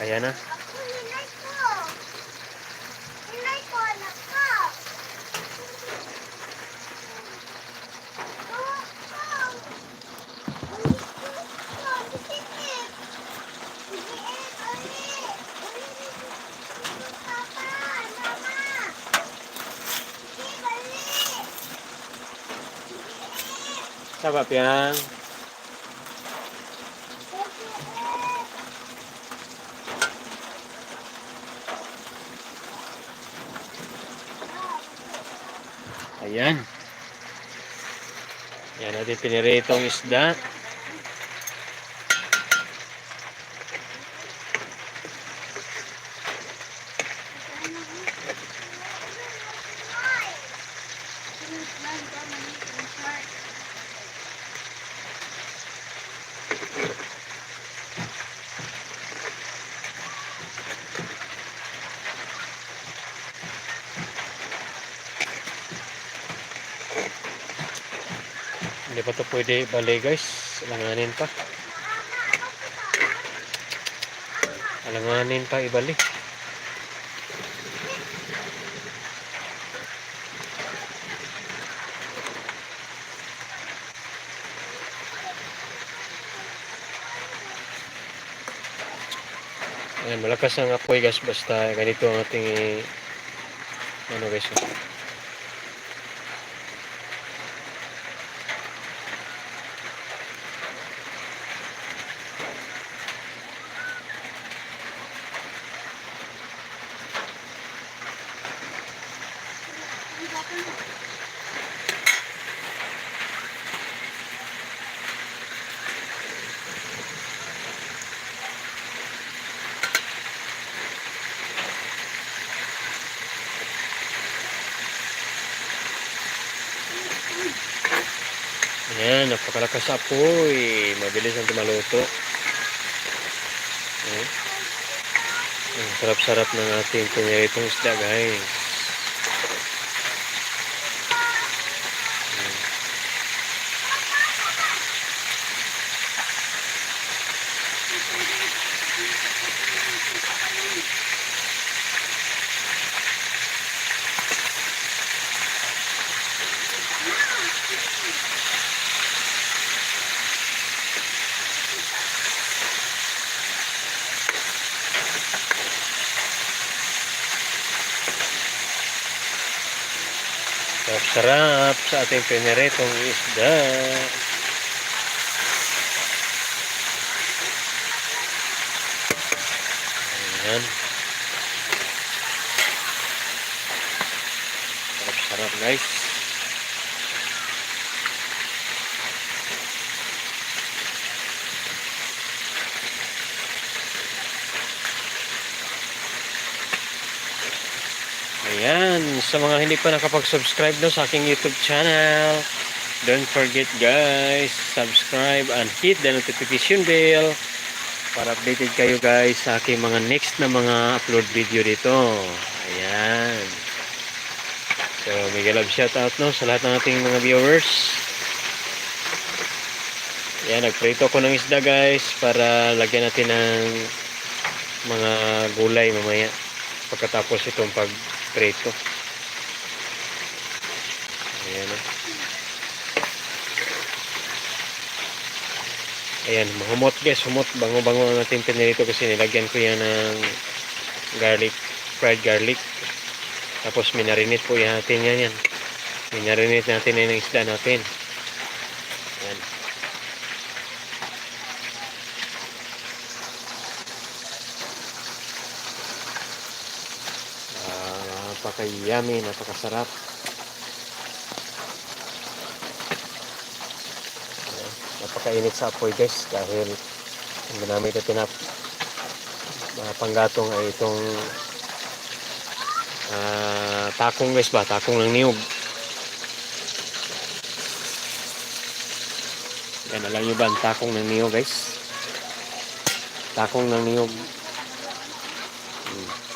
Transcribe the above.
Ayan na. Ako, hinay Ayan. Yan natin piniritong isda. Hindi pa to pwede bali guys. Alanganin pa. Alanganin pa ibali. Ayan, malakas ang apoy guys basta ganito ang ating i- ano guys. Ayan, napakalakas sa apoy. Mabilis ang tumaluto. Ang sarap-sarap ng ating piniritong isda, guys. Sarap-sarap sa ating piniritong isda. Ayan. Sarap-sarap guys. Ayan, sa mga hindi pa nakapag-subscribe no, sa aking YouTube channel, don't forget guys, subscribe and hit the notification bell para updated kayo guys sa aking mga next na mga upload video dito. Ayan. So, mega love shoutout no sa lahat ng ating mga viewers. Ayan, nagprito ko ng isda guys para lagyan natin ng mga gulay mamaya pagkatapos itong pagprito. Ayan. oh. Ayan, mahumot guys, humot. Bango-bango ang ating pinirito kasi nilagyan ko yan ng garlic, fried garlic. Tapos minarinate po yan natin yan yan. Minarinate natin yan ng isda natin. Napaka-yummy, napakasarap. Napakainit sa apoy guys dahil ang ginamit na mga panggatong ay itong ah, takong guys ba, takong ng niyog. Yan, alam nyo ba ang takong ng niyog guys? Takong ng niyog. Hmm.